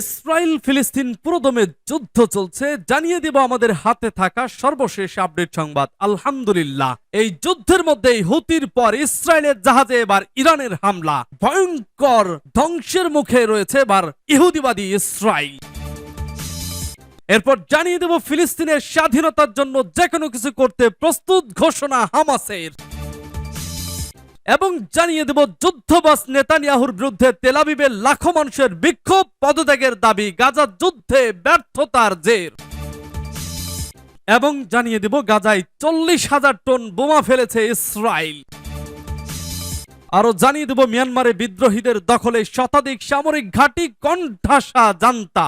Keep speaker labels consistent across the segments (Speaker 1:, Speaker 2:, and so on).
Speaker 1: Israel ফিলিস্তিন পুরোদমে যুদ্ধ চলছে জানিয়ে দিব আমাদের হাতে থাকা সর্বশেষ আপডেট সংবাদ আলহামদুলিল্লাহ এই যুদ্ধের মধ্যে হুতির পর ইসরায়েলের জাহাজে এবার ইরানের হামলা ভয়ঙ্কর ধ্বংসের মুখে রয়েছে এবার ইহুদিবাদী ইসরায়েল এরপর জানিয়ে দেব ফিলিস্তিনের স্বাধীনতার জন্য যে কোনো কিছু করতে প্রস্তুত ঘোষণা হামাসের এবং জানিয়ে দেব যুদ্ধবাস নেতানিয়াহুর বিরুদ্ধে তেলাবিবের লাখো মানুষের বিক্ষোভ পদত্যাগের দাবি গাজার যুদ্ধে ব্যর্থতার জের এবং জানিয়ে দেব গাজায় চল্লিশ হাজার টন বোমা ফেলেছে ইসরায়েল আরো জানিয়ে দেব মিয়ানমারে বিদ্রোহীদের দখলে শতাধিক সামরিক ঘাঁটি কণ্ঠাসা জানতা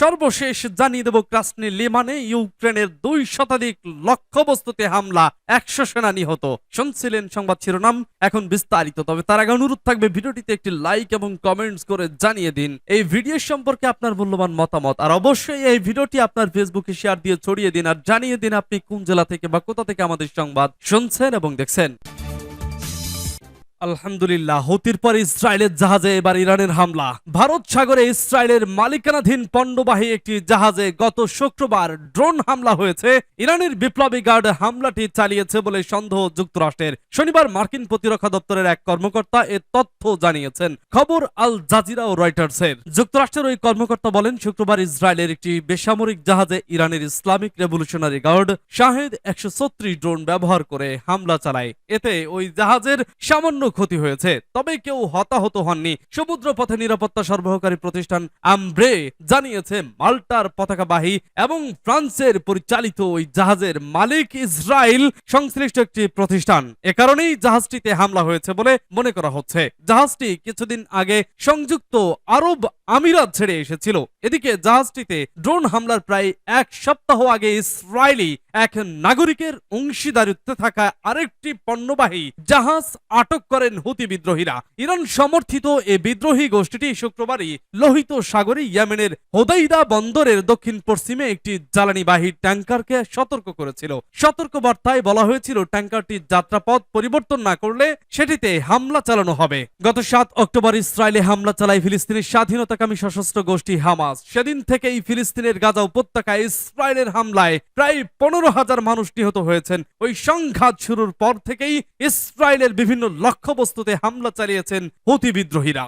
Speaker 1: সর্বশেষ জানিয়ে দেব ক্রাসনি লিমানে ইউক্রেনের দুই শতাধিক লক্ষ্যবস্তুতে হামলা একশো সেনা নিহত শুনছিলেন সংবাদ শিরোনাম এখন বিস্তারিত তবে তার আগে অনুরোধ থাকবে ভিডিওটিতে একটি লাইক এবং কমেন্টস করে জানিয়ে দিন এই ভিডিও সম্পর্কে আপনার মূল্যবান মতামত আর অবশ্যই এই ভিডিওটি আপনার ফেসবুকে শেয়ার দিয়ে ছড়িয়ে দিন আর জানিয়ে দিন আপনি কোন জেলা থেকে বা কোথা থেকে আমাদের সংবাদ শুনছেন এবং দেখছেন আলহামদুলিল্লাহ হতির পর ইসরায়েলের জাহাজে এবার ইরানের হামলা ভারত সাগরে ইসরায়েলের মালিকানাধীন পণ্যবাহী একটি জাহাজে গত শুক্রবার ড্রোন হামলা হয়েছে ইরানের বিপ্লবী গার্ড হামলাটি চালিয়েছে বলে সন্দেহ যুক্তরাষ্ট্রের শনিবার মার্কিন প্রতিরক্ষা দপ্তরের এক কর্মকর্তা এ তথ্য জানিয়েছেন খবর আল জাজিরা ও রয়টার্সের যুক্তরাষ্ট্রের ওই কর্মকর্তা বলেন শুক্রবার ইসরায়েলের একটি বেসামরিক জাহাজে ইরানের ইসলামিক রেভলিউশনারি গার্ড শাহেদ একশো ড্রোন ব্যবহার করে হামলা চালায় এতে ওই জাহাজের সামান্য ক্ষতি হয়েছে তবে কেউ হতাহত হননি সমুদ্র পথে নিরাপত্তা সরবরাহকারী প্রতিষ্ঠান আমব্রে জানিয়েছে মাল্টার পতাকাবাহী এবং ফ্রান্সের পরিচালিত ওই জাহাজের মালিক ইসরায়েল সংশ্লিষ্ট একটি প্রতিষ্ঠান এ কারণেই জাহাজটিতে হামলা হয়েছে বলে মনে করা হচ্ছে জাহাজটি কিছুদিন আগে সংযুক্ত আরব আমিরাত ছেড়ে এসেছিল এদিকে জাহাজটিতে ড্রোন হামলার প্রায় এক সপ্তাহ আগে ইসরায়েলি এক নাগরিকের অংশীদারিত্বে থাকা আরেকটি পণ্যবাহী জাহাজ আটক করেন হুতি বিদ্রোহীরা ইরান সমর্থিত এ বিদ্রোহী গোষ্ঠীটি শুক্রবারই লোহিত সাগরে ইয়ামেনের হোদাইদা বন্দরের দক্ষিণ পশ্চিমে একটি জ্বালানিবাহী ট্যাঙ্কারকে সতর্ক করেছিল সতর্ক বার্তায় বলা হয়েছিল ট্যাঙ্কারটি যাত্রাপথ পরিবর্তন না করলে সেটিতে হামলা চালানো হবে গত সাত অক্টোবর ইসরায়েলে হামলা চালায় ফিলিস্তিনের স্বাধীনতা মানবতাকামী সশস্ত্র গোষ্ঠী হামাস সেদিন থেকেই ফিলিস্তিনের গাজা উপত্যকায় ইসরায়েলের হামলায় প্রায় পনেরো হাজার মানুষ নিহত হয়েছেন ওই সংঘাত শুরুর পর থেকেই ইসরায়েলের বিভিন্ন লক্ষ্যবস্তুতে হামলা চালিয়েছেন হুতি বিদ্রোহীরা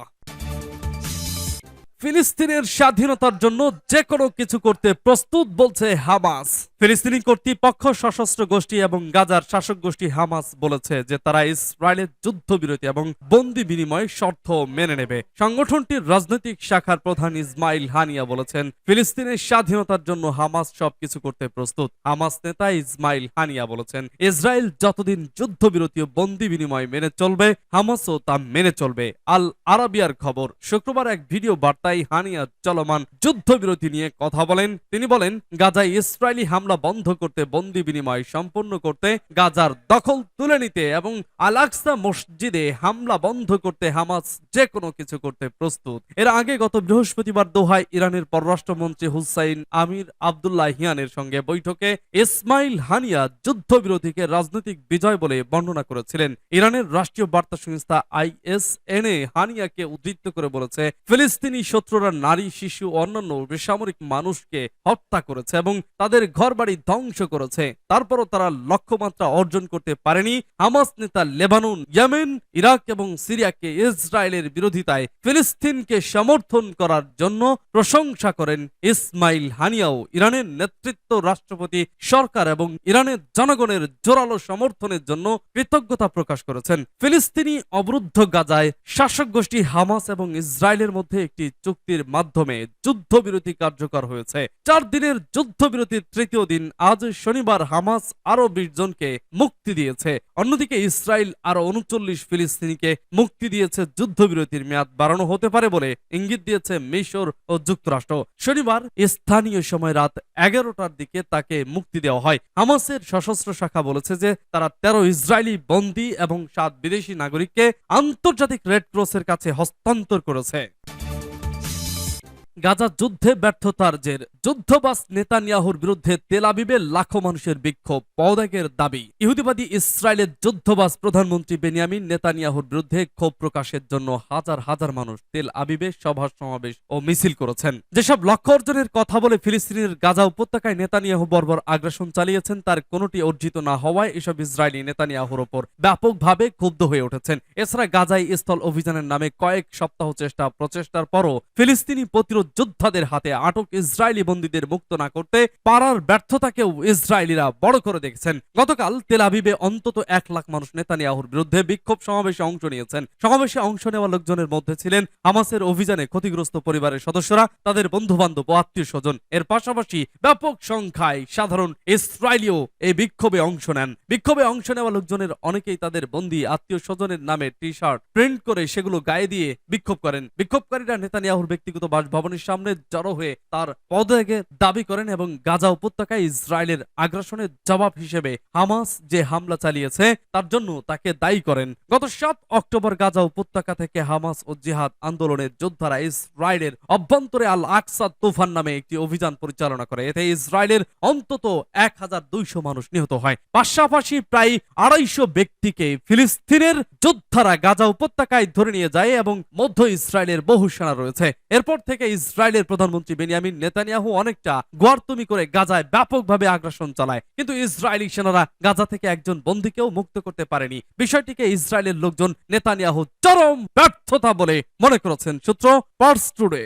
Speaker 1: ফিলিস্তিনের স্বাধীনতার জন্য যে কোনো কিছু করতে প্রস্তুত বলছে হামাস ফিলিস্তিনি কর্তৃপক্ষ সশস্ত্র গোষ্ঠী এবং গাজার শাসক গোষ্ঠী হামাস বলেছে যে তারা ইসরায়েলের যুদ্ধবিরতি এবং বন্দি বিনিময় শর্ত মেনে নেবে সংগঠনটির রাজনৈতিক শাখার প্রধান ইসমাইল হানিয়া বলেছেন ফিলিস্তিনের স্বাধীনতার জন্য হামাস সব কিছু করতে প্রস্তুত হামাস নেতা ইসমাইল হানিয়া বলেছেন ইসরায়েল যতদিন যুদ্ধবিরতি ও বন্দি বিনিময় মেনে চলবে হামাসও তা মেনে চলবে আল আরাবিয়ার খবর শুক্রবার এক ভিডিও বার্তা সপ্তাহে হানিয়া চলমান যুদ্ধবিরতি নিয়ে কথা বলেন তিনি বলেন গাজায় ইসরায়েলি হামলা বন্ধ করতে বন্দি বিনিময় সম্পন্ন করতে গাজার দখল তুলে নিতে এবং আলাক্সা মসজিদে হামলা বন্ধ করতে হামাস যে কোনো কিছু করতে প্রস্তুত এর আগে গত বৃহস্পতিবার দোহায় ইরানের পররাষ্ট্রমন্ত্রী হুসাইন আমির আবদুল্লাহ হিয়ানের সঙ্গে বৈঠকে ইসমাইল হানিয়া যুদ্ধবিরতিকে রাজনৈতিক বিজয় বলে বর্ণনা করেছিলেন ইরানের রাষ্ট্রীয় বার্তা সংস্থা আইএসএনএ হানিয়াকে উদ্ধৃত করে বলেছে ফিলিস্তিনি শত্রুরা নারী শিশু অন্যান্য বেসামরিক মানুষকে হত্যা করেছে এবং তাদের ঘরবাড়ি ধ্বংস করেছে তারপরও তারা লক্ষ্যমাত্রা অর্জন করতে পারেনি হামাস নেতা লেবানুন ইয়েমেন ইরাক এবং সিরিয়াকে ইসরায়েলের বিরোধিতায় ফিলিস্তিনকে সমর্থন করার জন্য প্রশংসা করেন ইসমাইল হানিয়াও ইরানের নেতৃত্ব রাষ্ট্রপতি সরকার এবং ইরানের জনগণের জোরালো সমর্থনের জন্য কৃতজ্ঞতা প্রকাশ করেছেন ফিলিস্তিনি অবরুদ্ধ গাজায় শাসক গোষ্ঠী হামাস এবং ইসরায়েলের মধ্যে একটি চুক্তির মাধ্যমে যুদ্ধবিরতি কার্যকর হয়েছে চার দিনের যুদ্ধবিরতির তৃতীয় দিন আজ শনিবার হামাস আরো বিশ জনকে মুক্তি দিয়েছে অন্যদিকে ইসরায়েল আরো উনচল্লিশ ফিলিস্তিনিকে মুক্তি দিয়েছে যুদ্ধবিরতির মেয়াদ বাড়ানো হতে পারে বলে ইঙ্গিত দিয়েছে মিশর ও যুক্তরাষ্ট্র শনিবার স্থানীয় সময় রাত এগারোটার দিকে তাকে মুক্তি দেওয়া হয় হামাসের সশস্ত্র শাখা বলেছে যে তারা তেরো ইসরায়েলি বন্দী এবং সাত বিদেশি নাগরিককে আন্তর্জাতিক রেড ক্রসের কাছে হস্তান্তর করেছে গাজা যুদ্ধে ব্যর্থতার জের যুদ্ধবাস নেতানিয়াহুর বিরুদ্ধে তেলাবিবে লাখো মানুষের বিক্ষোভ পদাগের দাবি ইহুদিবাদী ইসরায়েলের যুদ্ধবাস প্রধানমন্ত্রী বেনিয়ামিন নেতানিয়াহুর বিরুদ্ধে ক্ষোভ প্রকাশের জন্য হাজার হাজার মানুষ তেল আবিবে সভা সমাবেশ ও মিছিল করেছেন যেসব লক্ষ্য অর্জনের কথা বলে ফিলিস্তিনের গাজা উপত্যকায় নেতানিয়াহু বর্বর আগ্রাসন চালিয়েছেন তার কোনটি অর্জিত না হওয়ায় এসব ইসরায়েলি নেতানিয়াহুর ওপর ব্যাপকভাবে ক্ষুব্ধ হয়ে উঠেছেন এছাড়া গাজায় স্থল অভিযানের নামে কয়েক সপ্তাহ চেষ্টা প্রচেষ্টার পরও ফিলিস্তিনি প্রতিরোধ যোদ্ধাদের হাতে আটক ইসরায়েলি বন্দীদের মুক্ত না করতে পারার ব্যর্থতাকেও ইসরায়েলিরা বড় করে দেখছেন গতকাল তেল অন্তত এক লাখ মানুষ নেতানিয়াহুর বিরুদ্ধে বিক্ষোভ সমাবেশে অংশ নিয়েছেন সমাবেশে অংশ নেওয়া লোকজনের মধ্যে ছিলেন হামাসের অভিযানে ক্ষতিগ্রস্ত পরিবারের সদস্যরা তাদের বন্ধু বান্ধব ও আত্মীয় স্বজন এর পাশাপাশি ব্যাপক সংখ্যায় সাধারণ ইসরায়েলিও এই বিক্ষোভে অংশ নেন বিক্ষোভে অংশ নেওয়া লোকজনের অনেকেই তাদের বন্দী আত্মীয় স্বজনের নামে টি শার্ট প্রিন্ট করে সেগুলো গায়ে দিয়ে বিক্ষোভ করেন বিক্ষোভকারীরা নেতানিয়াহুর ব্যক্তিগত বাসভবনে সরাসরি সামনে জড়ো হয়ে তার পদত্যাগের দাবি করেন এবং গাজা উপত্যকায় ইসরায়েলের আগ্রাসনের জবাব হিসেবে হামাস যে হামলা চালিয়েছে তার জন্য তাকে দায়ী করেন গত সাত অক্টোবর গাজা উপত্যকা থেকে হামাস ও জিহাদ আন্দোলনের যোদ্ধারা ইসরায়েলের অভ্যন্তরে আল আকসাদ তুফান নামে একটি অভিযান পরিচালনা করে এতে ইসরায়েলের অন্তত এক হাজার দুইশো মানুষ নিহত হয় পাশাপাশি প্রায় আড়াইশো ব্যক্তিকে ফিলিস্তিনের যোদ্ধারা গাজা উপত্যকায় ধরে নিয়ে যায় এবং মধ্য ইসরায়েলের বহু সেনা রয়েছে এরপর থেকে ইস ইসরায়েলের প্রধানমন্ত্রী বেনিয়ামিন নেতানিয়াহু অনেকটা গর্তমি করে গাজায় ব্যাপকভাবে আগ্রাসন চালায় কিন্তু ইসরায়েলি সেনারা গাজা থেকে একজন বন্দীকেও মুক্ত করতে পারেনি বিষয়টিকে ইসরায়েলের লোকজন নেতানিয়াহু চরম ব্যর্থতা বলে মনে করেছেন সূত্র পার্স টুডে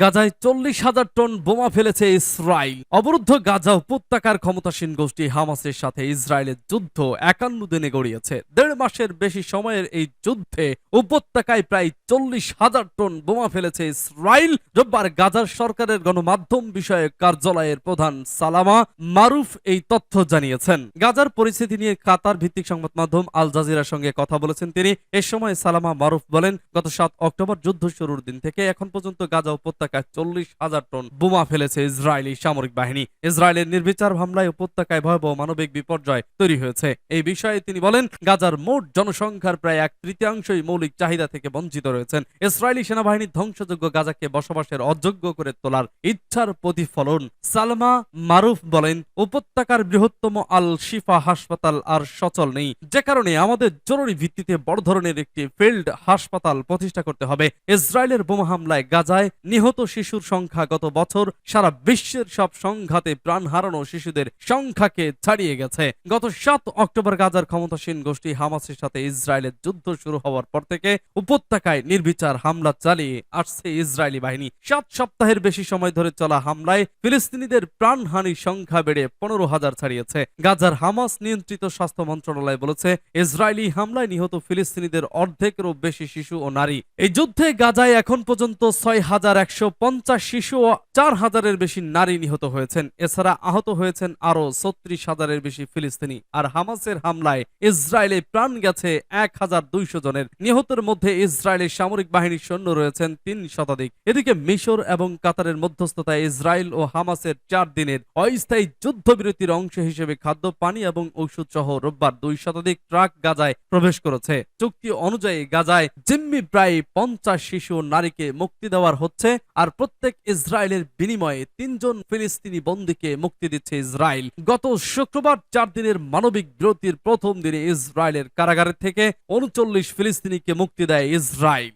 Speaker 1: গাজায় চল্লিশ হাজার টন বোমা ফেলেছে ইসরায়েল অবরুদ্ধ গাজা উপত্যকার ক্ষমতাসীন গোষ্ঠী হামাসের সাথে ইসরায়েলের যুদ্ধ একান্ন দিনে গড়িয়েছে দেড় মাসের বেশি সময়ের এই যুদ্ধে উপত্যকায় প্রায় চল্লিশ হাজার টন বোমা ফেলেছে ইসরায়েল রোববার গাজার সরকারের গণমাধ্যম বিষয়ে কার্যালয়ের প্রধান সালামা মারুফ এই তথ্য জানিয়েছেন গাজার পরিস্থিতি নিয়ে কাতার ভিত্তিক সংবাদ মাধ্যম আল জাজিরার সঙ্গে কথা বলেছেন তিনি এ সময় সালামা মারুফ বলেন গত সাত অক্টোবর যুদ্ধ শুরুর দিন থেকে এখন পর্যন্ত গাজা উপত্যকা উপত্যকায় চল্লিশ হাজার টন বোমা ফেলেছে ইসরায়েলি সামরিক বাহিনী ইসরায়েলের নির্বিচার হামলায় উপত্যকায় ভয়াবহ মানবিক বিপর্যয় তৈরি হয়েছে এই বিষয়ে তিনি বলেন গাজার মোট জনসংখ্যার প্রায় এক তৃতীয়াংশই মৌলিক চাহিদা থেকে বঞ্চিত রয়েছেন ইসরায়েলি সেনাবাহিনীর ধ্বংসযোগ্য গাজাকে বসবাসের অযোগ্য করে তোলার ইচ্ছার প্রতিফলন সালমা মারুফ বলেন উপত্যকার বৃহত্তম আল শিফা হাসপাতাল আর সচল নেই যে কারণে আমাদের জরুরি ভিত্তিতে বড় ধরনের একটি ফিল্ড হাসপাতাল প্রতিষ্ঠা করতে হবে ইসরায়েলের বোমা হামলায় গাজায় নিহত নিহত শিশুর সংখ্যা গত বছর সারা বিশ্বের সব সংঘাতে প্রাণ হারানো শিশুদের সংখ্যাকে ছাড়িয়ে গেছে গত সাত অক্টোবর গাজার ক্ষমতাসীন গোষ্ঠী হামাসের সাথে ইসরায়েলের যুদ্ধ শুরু হওয়ার পর থেকে উপত্যকায় নির্বিচার হামলা চালিয়ে আসছে ইসরায়েলি বাহিনী সাত সপ্তাহের বেশি সময় ধরে চলা হামলায় ফিলিস্তিনিদের প্রাণহানির সংখ্যা বেড়ে পনেরো হাজার ছাড়িয়েছে গাজার হামাস নিয়ন্ত্রিত স্বাস্থ্য মন্ত্রণালয় বলেছে ইসরায়েলি হামলায় নিহত ফিলিস্তিনিদের অর্ধেকেরও বেশি শিশু ও নারী এই যুদ্ধে গাজায় এখন পর্যন্ত ছয় হাজার একশো একশো শিশু ও চার হাজারের বেশি নারী নিহত হয়েছেন এছাড়া আহত হয়েছেন আরও ছত্রিশ হাজারের বেশি ফিলিস্তিনি আর হামাসের হামলায় ইসরায়েলে প্রাণ গেছে এক হাজার দুইশো জনের নিহতের মধ্যে ইসরায়েলের সামরিক বাহিনীর সৈন্য রয়েছেন তিন শতাধিক এদিকে মিশর এবং কাতারের মধ্যস্থতায় ইসরায়েল ও হামাসের চার দিনের অস্থায়ী যুদ্ধবিরতির অংশ হিসেবে খাদ্য পানি এবং ঔষধ সহ রোববার দুই শতাধিক ট্রাক গাজায় প্রবেশ করেছে চুক্তি অনুযায়ী গাজায় জিম্মি প্রায় পঞ্চাশ শিশু নারীকে মুক্তি দেওয়ার হচ্ছে আর প্রত্যেক ইসরায়েলের বিনিময়ে তিনজন ফিলিস্তিনি বন্দীকে মুক্তি দিচ্ছে ইসরায়েল গত শুক্রবার চার দিনের মানবিক বিরতির প্রথম দিনে ইসরায়েলের কারাগার থেকে উনচল্লিশ ফিলিস্তিনিকে মুক্তি দেয় ইসরায়েল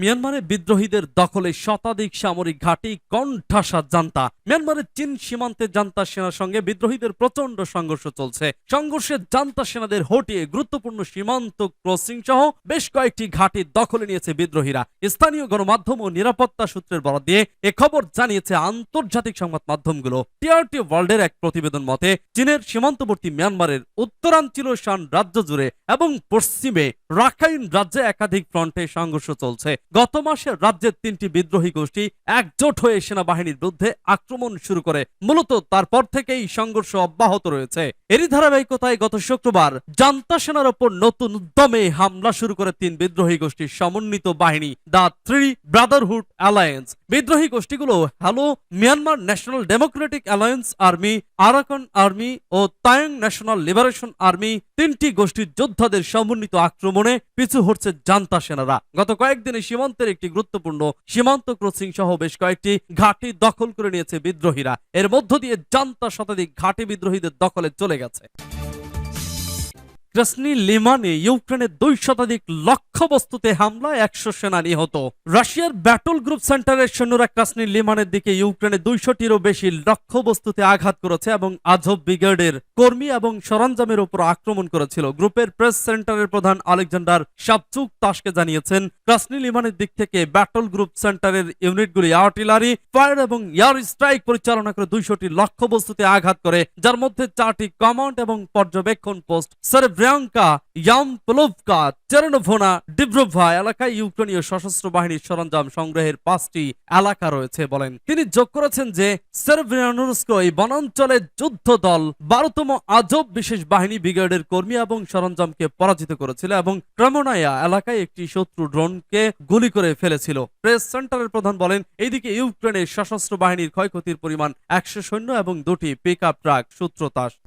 Speaker 1: মিয়ানমারে বিদ্রোহীদের দখলে শতাধিক সামরিক ঘাঁটি কণ্ঠাসা জান্তা মিয়ানমারের চীন সীমান্তে জান্তা সেনার সঙ্গে বিদ্রোহীদের প্রচন্ড সংঘর্ষ চলছে সংঘর্ষে জান্তা সেনাদের হটিয়ে গুরুত্বপূর্ণ সীমান্ত ক্রসিং সহ বেশ কয়েকটি ঘাঁটি দখলে নিয়েছে বিদ্রোহীরা স্থানীয় গণমাধ্যম ও নিরাপত্তা সূত্রের বরাদ দিয়ে এ খবর জানিয়েছে আন্তর্জাতিক সংবাদ মাধ্যমগুলো টিআরটি ওয়ার্ল্ডের এক প্রতিবেদন মতে চীনের সীমান্তবর্তী মিয়ানমারের উত্তরাঞ্চল শান রাজ্য জুড়ে এবং পশ্চিমে রাখাইন রাজ্যে একাধিক ফ্রন্টে সংঘর্ষ চলছে গত মাসে রাজ্যের তিনটি বিদ্রোহী গোষ্ঠী একজোট হয়ে সেনাবাহিনীর বিরুদ্ধে আক্রমণ শুরু করে মূলত তারপর থেকেই সংঘর্ষ অব্যাহত রয়েছে এরই ধারাবাহিকতায় গত শুক্রবার জান্তা সেনার ওপর নতুন উদ্যমে হামলা শুরু করে তিন বিদ্রোহী গোষ্ঠীর সমন্বিত বাহিনী দ্য থ্রি ব্রাদারহুড অ্যালায়েন্স বিদ্রোহী গোষ্ঠীগুলো হ্যালো Myanmar national democratic alliance army Arakan army ও তায়ং ন্যাশনাল লিবারেশন আর্মি তিনটি গোষ্ঠীর যোদ্ধাদের সমন্বিত আক্রমণে পিছু হচ্ছে জান্তা সেনারা গত কয়েকদিনে সীমান্তের একটি গুরুত্বপূর্ণ সীমান্ত ক্রসিং সহ বেশ কয়েকটি ঘাঁটি দখল করে নিয়েছে বিদ্রোহীরা এর মধ্য দিয়ে জান্তা শতাধিক ঘাঁটি বিদ্রোহীদের দখলে চলে গেছে লিমানে ইউক্রেনের দুই শতাধিক হামলা একশো সেনা নিহত রাশিয়ার ব্যাটল গ্রুপ সেন্টারের সৈন্যরা ক্রাসনি লিমানের দিকে দুইশটিরও বেশি আঘাত করেছে এবং আজব ব্রিগেডের কর্মী এবং সরঞ্জামের উপর আক্রমণ করেছিল গ্রুপের প্রেস সেন্টারের প্রধান আলেকজান্ডার সাবচুক তাসকে জানিয়েছেন ক্রাসনি লিমানের দিক থেকে ব্যাটল গ্রুপ সেন্টারের ইউনিটগুলি আর্টিলারি ফায়ার এবং এয়ার স্ট্রাইক পরিচালনা করে দুইশটি বস্তুতে আঘাত করে যার মধ্যে চারটি কমান্ড এবং পর্যবেক্ষণ পোস্ট সার্ভ প্রিয়াঙ্কা ব্রিয়াঙ্কা ইয়ামপলোভকা চেরনোভোনা ডিব্রোভা এলাকায় ইউক্রেনীয় সশস্ত্র বাহিনীর সরঞ্জাম সংগ্রহের পাঁচটি এলাকা রয়েছে বলেন তিনি যোগ করেছেন যে সেরভিয়ানুরস্কো এই বনাঞ্চলে যুদ্ধ দল বারোতম আজব বিশেষ বাহিনী ব্রিগেডের কর্মী এবং সরঞ্জামকে পরাজিত করেছিল এবং ক্রমনায়া এলাকায় একটি শত্রু ড্রোনকে গুলি করে ফেলেছিল প্রেস সেন্টারের প্রধান বলেন এইদিকে ইউক্রেনের সশস্ত্র বাহিনীর ক্ষয়ক্ষতির পরিমাণ একশো সৈন্য এবং দুটি পিক ট্রাক সূত্রতাস